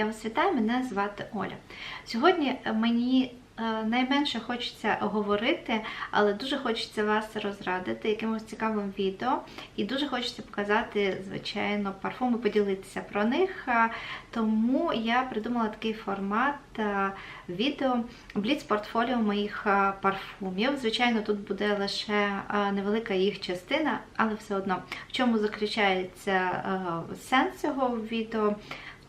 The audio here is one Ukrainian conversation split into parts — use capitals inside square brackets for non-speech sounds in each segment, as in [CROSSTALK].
Я вас вітаю, мене звати Оля. Сьогодні мені е, найменше хочеться говорити, але дуже хочеться вас розрадити якимось цікавим відео. І дуже хочеться показати, звичайно, парфуми, поділитися про них. Е, Тому я придумала такий формат е, відео Бліц портфоліо моїх е, парфумів. Звичайно, тут буде лише е, невелика їх частина, але все одно в чому заключається е, сенс цього відео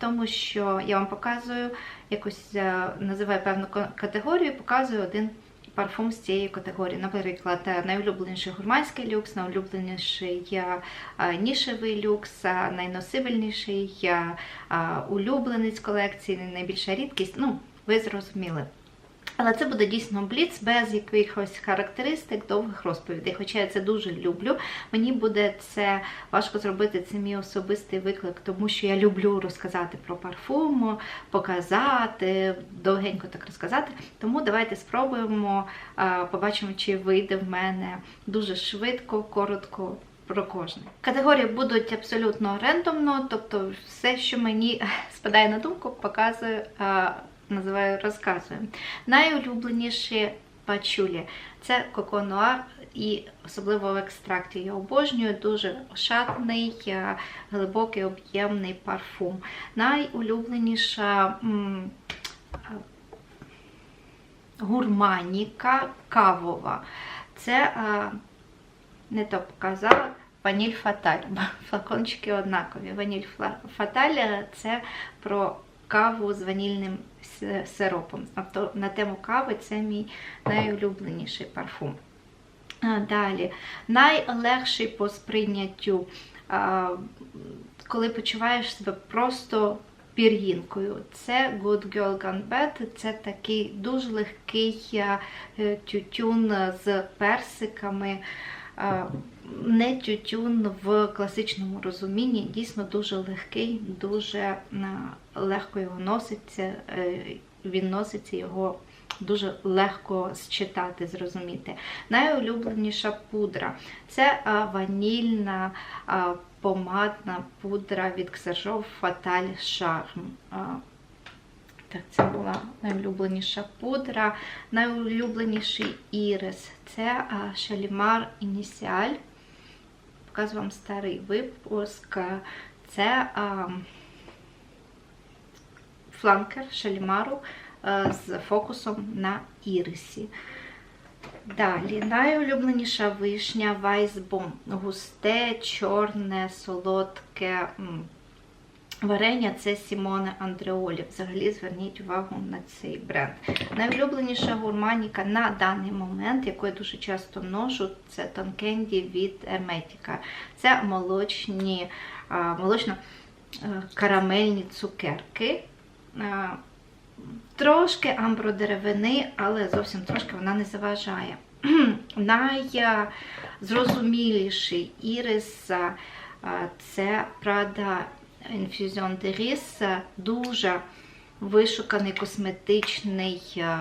тому, що я вам показую якось е, називаю певну категорію, показую один парфум з цієї категорії. Наприклад, е, найулюбленіший гурманський люкс, найулюбленіший е, нішевий люкс, найносибельніший улюбленець колекції, найбільша рідкість. Ну, ви зрозуміли. Але це буде дійсно бліц без якихось характеристик, довгих розповідей. Хоча я це дуже люблю. Мені буде це важко зробити це мій особистий виклик, тому що я люблю розказати про парфум, показати, довгенько так розказати. Тому давайте спробуємо, побачимо, чи вийде в мене дуже швидко, коротко. Про кожне. Категорії будуть абсолютно рандомно, тобто все, що мені [LAUGHS] спадає на думку, показую, е, називаю, розказую. Найулюбленіші пачулі це коконуар і особливо в екстракті. Я обожнюю дуже ошатний, е, глибокий, об'ємний парфум. Найулюбленіша м, е, гурманіка кавова. Це е, не то показала. Ваніль Фаталь. [LAUGHS] Флакончики однакові. Ваніль Фаталь це про каву з ванільним сиропом. Тобто на тему кави це мій найулюбленіший парфум. Далі, найлегший по сприйняттю, коли почуваєш себе просто пір'їнкою. Це Good Girl Gone Bad, це такий дуже легкий тютюн з персиками. Не тютюн в класичному розумінні, дійсно дуже легкий, дуже легко його носиться, е, він носиться його дуже легко считати, зрозуміти. Найулюбленіша пудра це ванільна помадна пудра від Xerjoff Fatal Charm. Так, це була найулюбленіша пудра. Найулюбленіший ірис це Shalimar Initial. Показую вам старий випуск. Це а, фланкер Шалімару е, з фокусом на ірисі. Далі, найулюбленіша вишня Вайсбом. Густе, чорне, солодке варення це Сімоне Андреолі. Взагалі зверніть увагу на цей бренд. Найулюбленіша гурманіка на даний момент, яку я дуже часто ношу, це Тонкенді від Ерметіка. Це молочні, молочно е, цукерки. Е, Трошки амбродеревини, але зовсім трошки вона не заважає. [CLEARS THROAT] Найзрозуміліший ірис е, це Prada De Ris, дуже вишуканий косметичний е,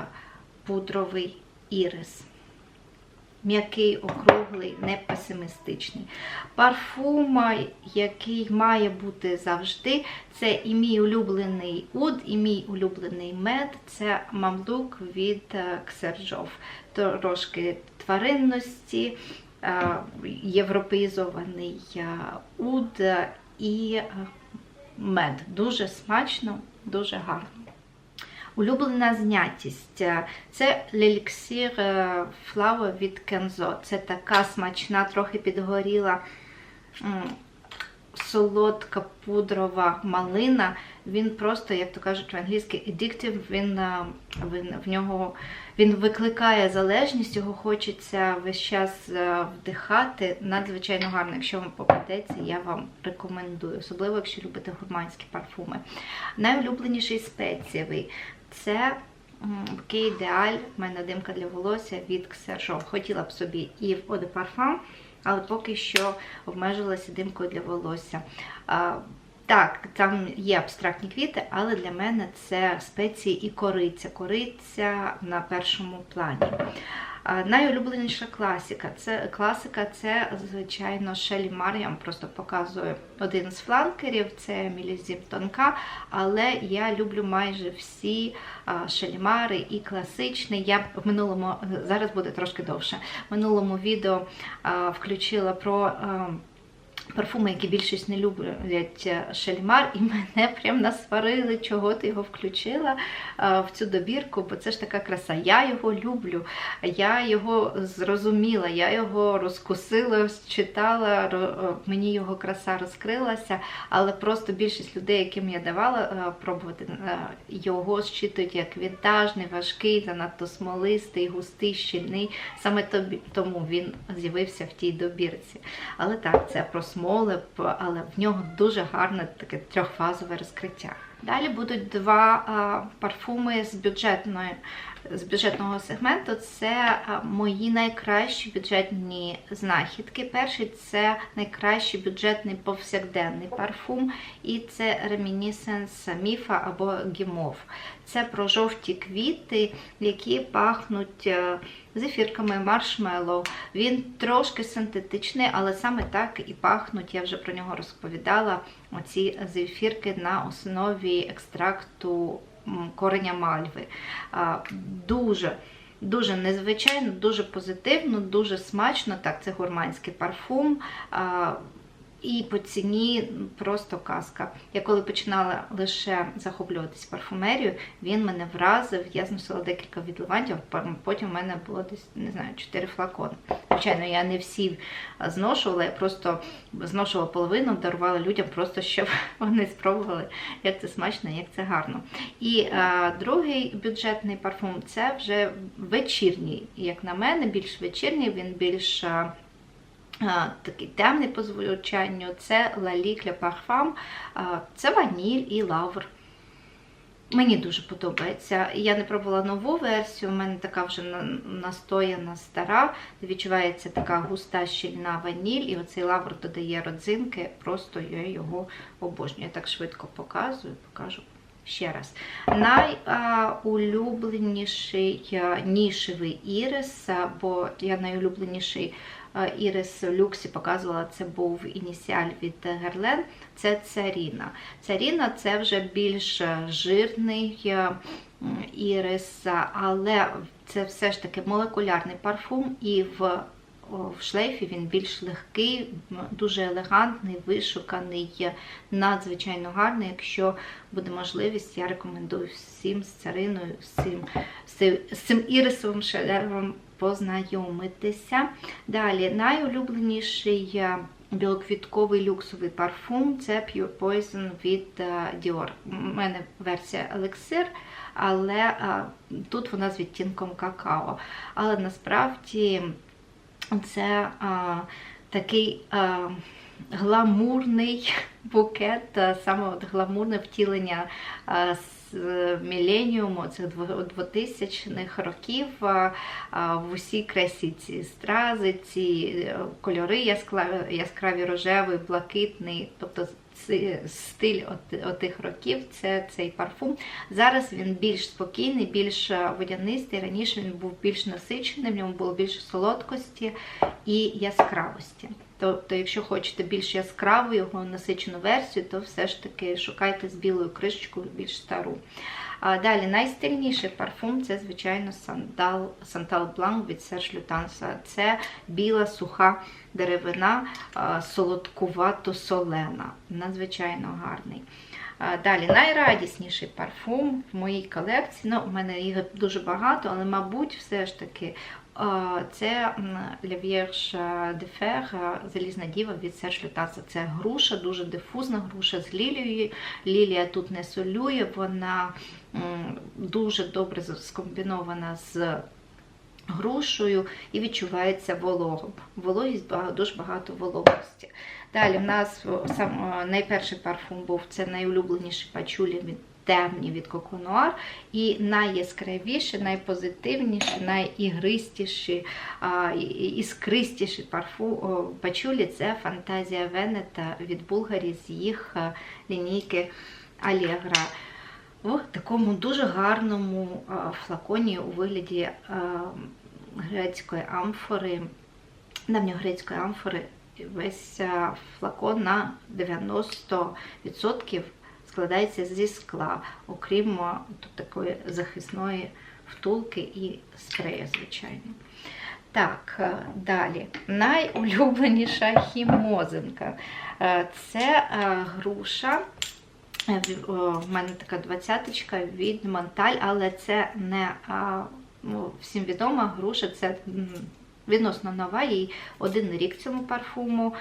пудровий ірис. М'який, округлий, не песимістичний. Парфум, який має бути завжди, це і мій улюблений уд, і мій улюблений мед, це мамлук від е, Xerjoff. Трошки тваринності, е, європеїзований е, уд е, і е, мед. Дуже смачно, дуже гарно. Улюблена знятість. Це леліксір Flower від кензо. Це така смачна, трохи підгоріла солодка пудрова малина. Він просто, як то кажуть в-англійськи, addictive, він, е, він, в нього, він викликає залежність, його хочеться весь час е, вдихати. Надзвичайно гарно, якщо вам попадеться, я вам рекомендую, особливо, якщо любите гурманські парфуми. Найулюбленіший спецієвий це Бouquet ідеаль, в мене димка для волосся від Xerjoff. Хотіла б собі і в Parfum, але поки що обмежилася димкою для волосся. Так, там є абстрактні квіти, але для мене це спеції і кориця. Кориця на першому плані. Найулюбленіша класика. Це класика, це звичайно Шелімар. Я вам просто показую один з фланкерів, це Мілізім Тонка. Але я люблю майже всі шелімари і класичний. Я в минулому зараз буде трошки довше. В минулому відео включила про. Парфуми, які більшість не люблять е, шельмар, і [LAUGHS] мене прям насварили, чого ти його включила е, в цю добірку, бо це ж така краса. Я його люблю, я його зрозуміла, я його розкусила, читала, е, мені його краса розкрилася, але просто більшість людей, яким я давала пробувати, його щитують як вінтажний, важкий, занадто смолистий, густий, щільний. Саме тому він з'явився в тій добірці. Але так, це про смоле, але в нього дуже гарне таке трьохфазове розкриття. Далі будуть два а, парфуми з бюджетної. З бюджетного сегменту це мої найкращі бюджетні знахідки. Перший це найкращий бюджетний повсякденний парфум, і це Reminiscence Міфа або Гімов. Це про жовті квіти, які пахнуть е, зефірками, маршмеллоу. Він трошки синтетичний, але саме так і пахнуть, я вже про нього розповідала. Оці зефірки на основі екстракту кореня мальви. Дуже Дуже незвичайно, дуже позитивно, дуже смачно. Так, це гурманський парфум. І по ціні просто казка. Я коли починала лише захоплюватись парфумерією, він мене вразив. Я зносила декілька відливантів, потім в мене було десь не знаю, 4 флакони. Звичайно, я не всі зношувала, я просто зношувала половину, дарувала людям, просто щоб [LAUGHS] вони спробували, як це смачно, як це гарно. І а, другий бюджетний парфум це вже вечірній, як на мене, більш вечірній, він більш такий темний по звучанню, це La Licle Parfum, це ваніль і лавр. Мені дуже подобається. Я не пробувала нову версію, у мене така вже настояна стара, відчувається така густа щільна ваніль, і оцей лавр додає родзинки, просто я його обожнюю. Я так швидко показую, покажу ще раз. Найулюбленіший нішевий ірис, бо я найулюбленіший Ірис Люксі показувала, це був ініціаль від Герлен. Це царіна. Царіна це вже більш жирний ірис, але це все ж таки молекулярний парфум, і в в шлейфі він більш легкий, дуже елегантний, вишуканий, надзвичайно гарний. Якщо буде можливість, я рекомендую всім з цариною, цим, з цим ірисовим шедевром познайомитися. Далі, найулюбленіший е, білоквітковий люксовий парфум це Pure Poison від е, Dior. У мене версія елексир, але е, тут вона з відтінком какао. Але насправді це а, такий а, гламурний [LAUGHS] букет, саме от гламурне втілення а, міленіуму, цих 2000-х років в усій красі ці стрази, ці е, кольори яскраві, яскраві рожевий, блакитний, тобто стиль отих років це цей парфум. Зараз він більш спокійний, більш водянистий. Раніше він був більш насичений, в ньому було більше солодкості і яскравості. Тобто, якщо хочете більш яскраву його насичену версію, то все ж таки шукайте з білою кришечкою більш стару. А Далі найстильніший парфум це, звичайно, Сантал Сантал Бланк від Серж Лютанса. Це біла суха деревина, солодкувато-солена. Надзвичайно гарний. Далі найрадісніший парфум в моїй колекції. Ну, У мене їх дуже багато, але, мабуть, все ж таки це La Vierge de Fer, Залізна діва від Серж Лютаса. Це груша, дуже дифузна груша з лілією. Лілія тут не солює, вона дуже добре скомбінована з грушею і відчувається вологом. Вологість дуже багато вологості. Далі в нас сам найперший парфум був це найулюбленіший пачулі від темні від Коконуар. І найяскравіші, найпозитивніші, найігристіші, іскристіші парфу пачулі це фантазія Венета від Булгарі з їх лінійки Алегра. В такому дуже гарному флаконі у вигляді грецької амфори, давньогрецької амфори, весь флакон на 90% складається зі скла, окрім тут такої захисної втулки і спрею, звичайно. Так, е, далі. Найулюбленіша хімозинка. Е, Це е, груша. В- мене така двадцяточка від Монталь, але це не ну, всім відома груша, це відносно нова, їй один рік цьому парфуму.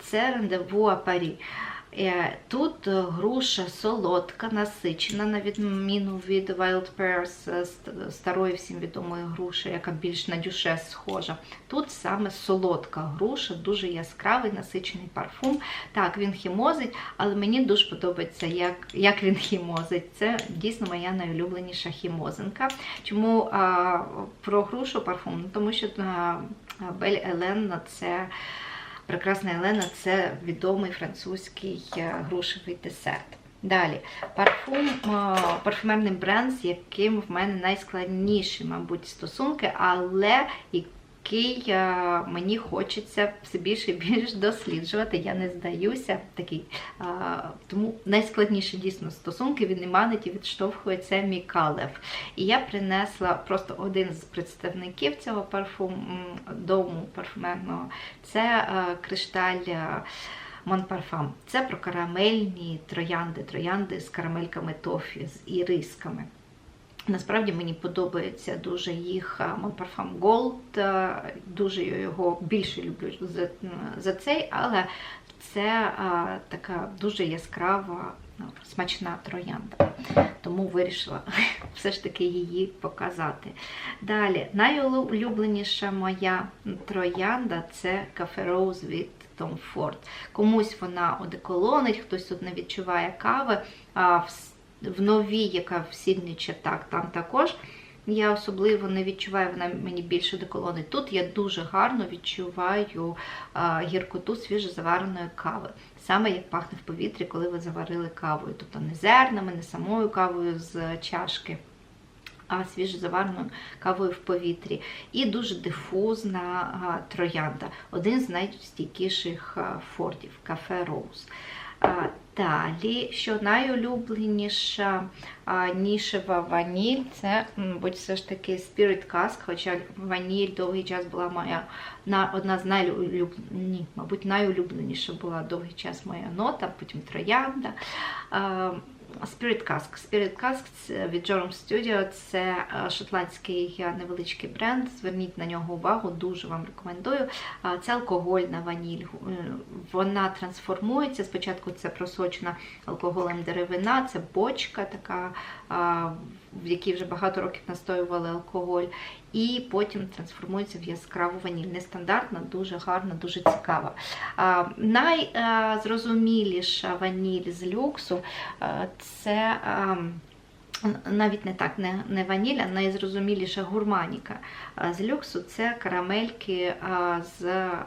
Це рандеву Парі. Е, Тут е, груша солодка, насичена, на відміну від Wild Pears, е, ст- старої всім відомої груші, яка більш на дюше схожа. Тут саме солодка груша, дуже яскравий, насичений парфум. Так, він хімозить, але мені дуже подобається, як, як він хімозить. Це дійсно моя найулюбленіша хімозинка. Чому а, про грушу парфум? Ну, Тому що Бель Елен це. Прекрасна Елена це відомий французький е, грушевий десерт. Далі, парфум, е, парфумерний бренд, з яким в мене найскладніші, мабуть, стосунки, але який е, мені хочеться все більше і більше досліджувати. Я не здаюся. Такий. е, Тому найскладніші дійсно стосунки від манить і відштовхує це Мікалев. І я принесла просто один з представників цього парфум дому парфумерного. Це е, кришталь. Монпарфам. Це про карамельні троянди, троянди з карамельками тофі, з ірисками. Насправді мені подобається дуже їх Монпарфам Gold, е, дуже його більше люблю за, за цей, але це е, така дуже яскрава, ну, смачна троянда. Тому вирішила [LAUGHS] все ж таки її показати. Далі, найулюбленіша моя троянда це кафе Роуз від Tom Ford. Комусь вона одеколонить, хтось тут не відчуває кави. А в, новій, яка в Сіднічі, так, там також. Я особливо не відчуваю, вона мені більше деколонить. Тут я дуже гарно відчуваю а, гіркоту свіжозавареної кави. Саме як пахне в повітрі, коли ви заварили кавою. Тобто не зернами, не самою кавою з чашки, а свіжозавареною кавою в повітрі. І дуже дифузна а, троянда. Один з найстійкіших фордів кафе Роуз. Далі, що найулюбленіша нішева ваніль, це, мабуть, все ж таки Spirit Cask, хоча ваніль довгий час була моя на, одна з найулюб... Ні, мабуть, найулюбленіша була довгий час моя нота, потім троянда. Spirit Cask. Spirit Cask від Jorum Studio це е, шотландський невеличкий бренд. Зверніть на нього увагу, дуже вам рекомендую. Це алкогольна ваніль. Е, Вона трансформується. Спочатку це просочена алкоголем деревина, це бочка така, якій вже багато років настоювали алкоголь. І потім трансформується в яскраву ваніль. Нестандартна, дуже гарна, дуже цікава. Найзрозуміліша ваніль з люксу це. навіть не так, не, не ваніль, а найзрозуміліша гурманіка з люксу це карамельки з а,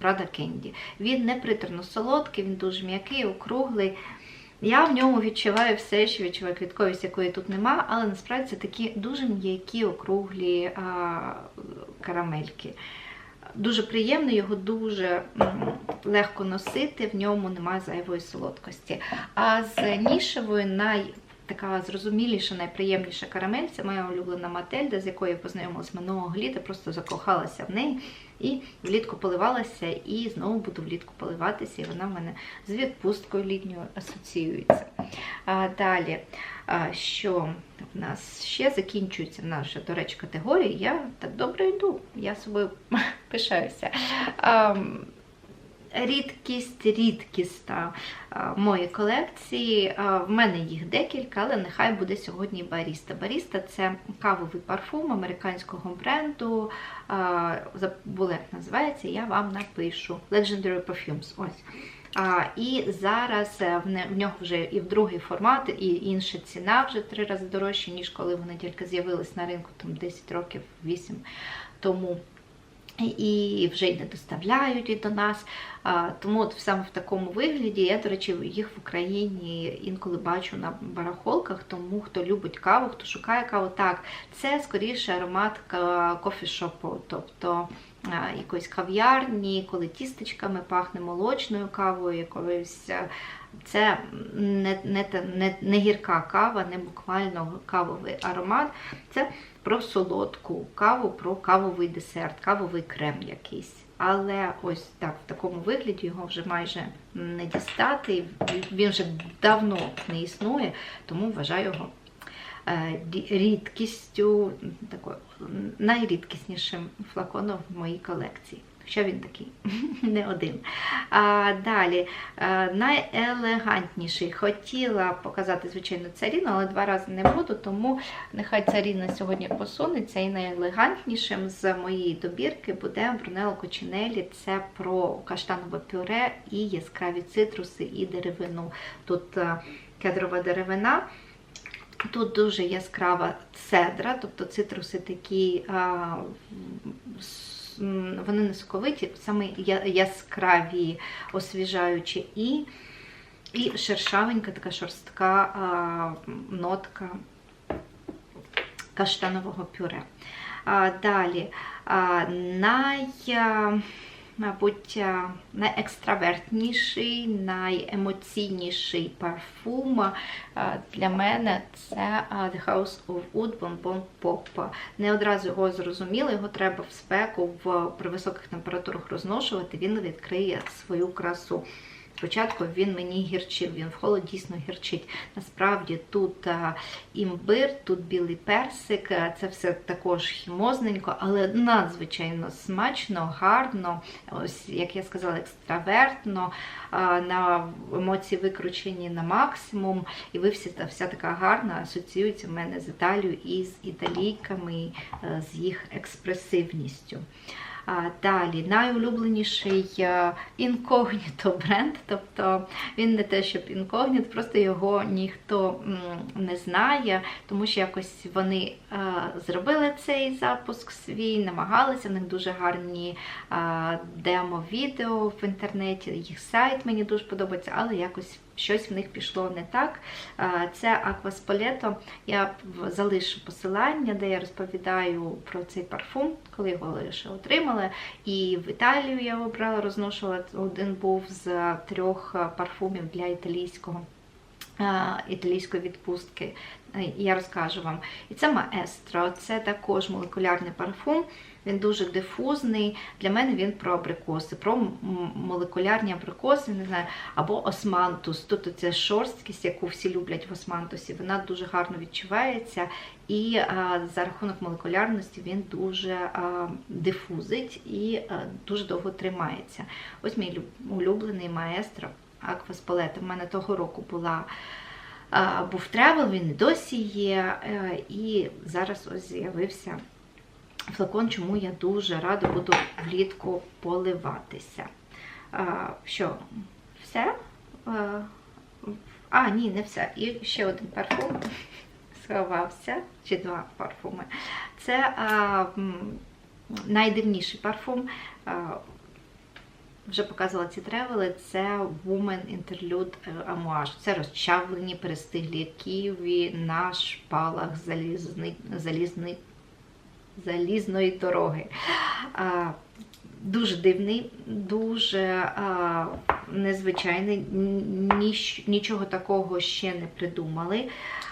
Prada Candy. Він не приторно солодкий, він дуже м'який, округлий. Я в ньому відчуваю все, що відчуваю квітковість, якої тут нема, але насправді це такі дуже м'які, округлі а, карамельки. Дуже приємно, його дуже легко носити, в ньому немає зайвої солодкості. А з нішевою най така зрозуміліша, найприємніша карамель це моя улюблена Мательда, з якою я познайомилась минулого літа, просто закохалася в неї і влітку поливалася, і знову буду влітку поливатися, і вона в мене з відпусткою літньою асоціюється. А, далі, а, що в нас ще закінчується наша, до речі, категорія. Я так добре йду, я собою [LAUGHS] пишаюся. А, Рідкість, рідкість та а, мої колекції. В мене їх декілька, але нехай буде сьогодні Баріста. Баріста це кавовий парфум американського бренду. А, забула, як називається, я вам напишу. Legendary Perfumes. Ось. А, і зараз е, в нього вже і в другий формат, і інша ціна вже три рази дорожча, ніж коли вони тільки з'явились на ринку там 10 років, 8 тому. І вже й не доставляють і до нас. Тому от саме в такому вигляді я, до речі, їх в Україні інколи бачу на барахолках, тому хто любить каву, хто шукає каву, так, це скоріше аромат кофішопу, тобто якоїсь кав'ярні, коли тістечками пахне молочною кавою, якоюсь. Це не, не, не, не гірка кава, не буквально кавовий аромат. Це про солодку каву, про кавовий десерт, кавовий крем якийсь. Але ось так, в такому вигляді його вже майже не дістати. Він вже давно не існує, тому вважаю його е, рідкістю, такою найрідкіснішим флаконом в моїй колекції. Хоча він такий [LAUGHS] не один. А, далі, е, найелегантніший. Хотіла показати, звичайно, царіну, але два рази не буду, тому нехай царіна сьогодні посунеться. І найелегантнішим з моєї добірки буде Брунелло Кочинелі. Це про каштанове пюре і яскраві цитруси і деревину. Тут е, кедрова деревина. Тут дуже яскрава цедра, тобто цитруси такі, а, м, вони не соковиті, саме яскраві, освіжаючі і, і шершавенька така шорстка а, нотка каштанового пюре. А, далі, а, най, мабуть, найекстравертніший, найемоційніший парфум для мене це The House of Wood Bonbon Pop. Не одразу його зрозуміли, його треба в спеку в, при високих температурах розношувати, він відкриє свою красу. Спочатку він мені гірчив, він в холод дійсно гірчить. Насправді тут імбир, тут білий персик, це все також хімозненько, але надзвичайно смачно, гарно, ось як я сказала, екстравертно, на емоції викручені на максимум. І ви всі та вся така гарна асоціюється в мене з Італією і з італійками, е, з їх експресивністю. Далі, найулюбленіший е, інкогніто бренд, тобто він не те, щоб інкогніт, просто його ніхто не знає, тому що якось вони е, зробили цей запуск свій, намагалися, в них дуже гарні е, демо-відео в інтернеті, їх сайт мені дуже подобається, але якось щось в них пішло не так. Це Акваспалето. Я залишу посилання, де я розповідаю про цей парфум, коли його лише отримала. І в Італію я обрала, розношувала. Один був з трьох парфумів для італійського. Італійської відпустки, Е, я розкажу вам. І це маестро, це також молекулярний парфум. Він дуже дифузний. Для мене він про абрикоси, про молекулярні абрикоси, не знаю, або османтус. Тут ця шорсткість, яку всі люблять в османтусі, вона дуже гарно відчувається. І а, за рахунок молекулярності він дуже а, дифузить і а, дуже довго тримається. Ось мій улюблений маестро Акваспалета. У мене того року була. Був тревел, він і досі є, е, і зараз ось з'явився флакон, чому я дуже рада буду влітку поливатися. А, що, все? А, ні, не все. І ще один парфум [LAUGHS] сховався, чи два парфуми. Це а, найдивніший парфум. Вже показувала ці тревели, це Woman Interlude Amouage. Це розчавлені, перестиглі ківі на шпалах залізни, залізни, залізної дороги. Дуже дивний, дуже а, незвичайний, ніч, нічого такого ще не придумали.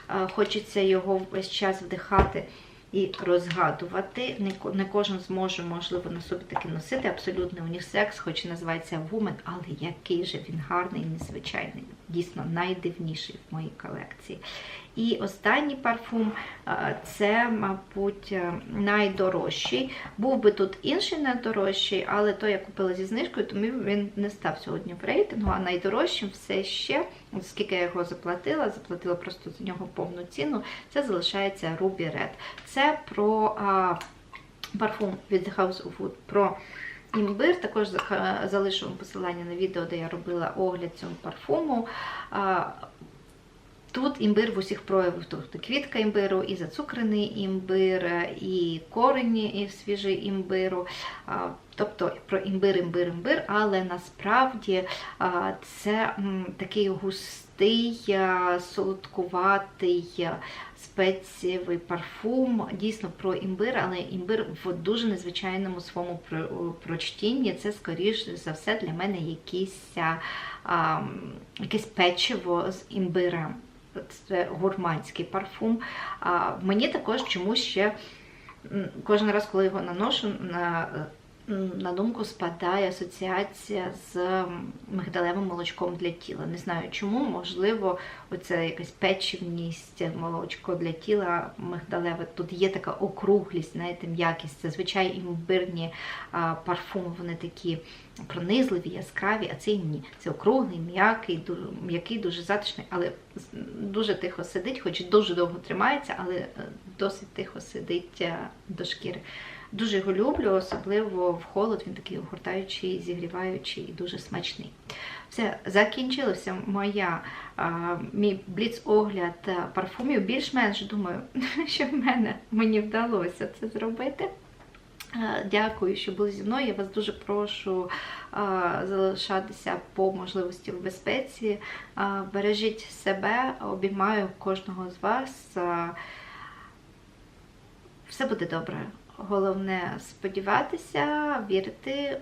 А, хочеться його весь час вдихати і розгадувати. Не, не кожен зможе, можливо, на собі таки носити. Абсолютний унісекс, хоч і називається Woman, але який же він гарний незвичайний. Дійсно, найдивніший в моїй колекції. І останній парфум е, це, мабуть, е, найдорожчий. Був би тут інший найдорожчий, але той я купила зі знижкою, тому він не став сьогодні в рейтингу, а найдорожчим все ще, от скільки я його заплатила, заплатила просто за нього повну ціну, це залишається Ruby Red. Це про а, парфум від House of Wood, про імбир. Також за- залишу вам посилання на відео, де я робила огляд цього парфуму. Тут імбир в усіх проявах, тобто квітка імбиру, і зацукрений імбир, і корені і свіжий імбиру. Тобто про імбир, імбир, імбир, але насправді це такий густий, солодкуватий а, парфум, дійсно про імбир, але імбир в дуже незвичайному своєму прочтінні. Це, скоріш за все, для мене якийсь, а, якесь печиво з імбирем. Це гурманський парфум. А, мені також чомусь ще кожен раз, коли його наношу, на, на думку спадає асоціація з мигдалевим молочком для тіла. Не знаю чому, можливо, оце якась печивність, молочко для тіла мигдалеве. Тут є така округлість, знаєте, м'якість. Зазвичай імбирні парфуми, вони такі пронизливі, яскраві, а цей ні. Це округлий, м'який, дуже, м'який, дуже затишний, але дуже тихо сидить, хоч дуже довго тримається, але е, досить тихо сидить е, до шкіри. Дуже його люблю, особливо в холод. Він такий огортаючий, зігріваючий і дуже смачний. Все, закінчилася моя, а, мій бліц-огляд е, парфумів. Більш-менш думаю, [LAUGHS] що в мене мені вдалося це зробити. Е, Дякую, що були зі мною. Я вас дуже прошу е, залишатися по можливості в безпеці. Е, Бережіть себе, обіймаю кожного з вас. Все буде добре. Головне сподіватися, вірити.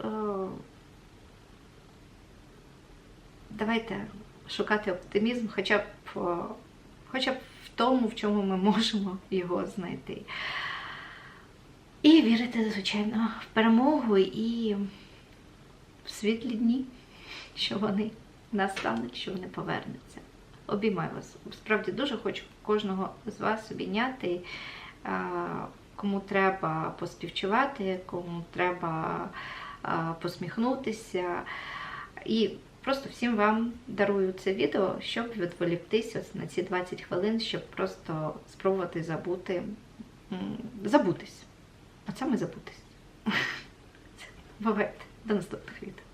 Давайте шукати оптимізм, хоча б, хоча б в тому, в чому ми можемо його знайти. І вірити, звичайно, в перемогу і в світлі дні, що вони настануть, що вони повернуться. Обіймаю вас. Справді дуже хочу кожного з вас обійняти. Кому треба поспівчувати, кому треба посміхнутися. І просто всім вам дарую це відео, щоб відволіктися на ці 20 хвилин, щоб просто спробувати забути, забутись. А ми забутись. [LAUGHS] Бувайте. До наступних відео.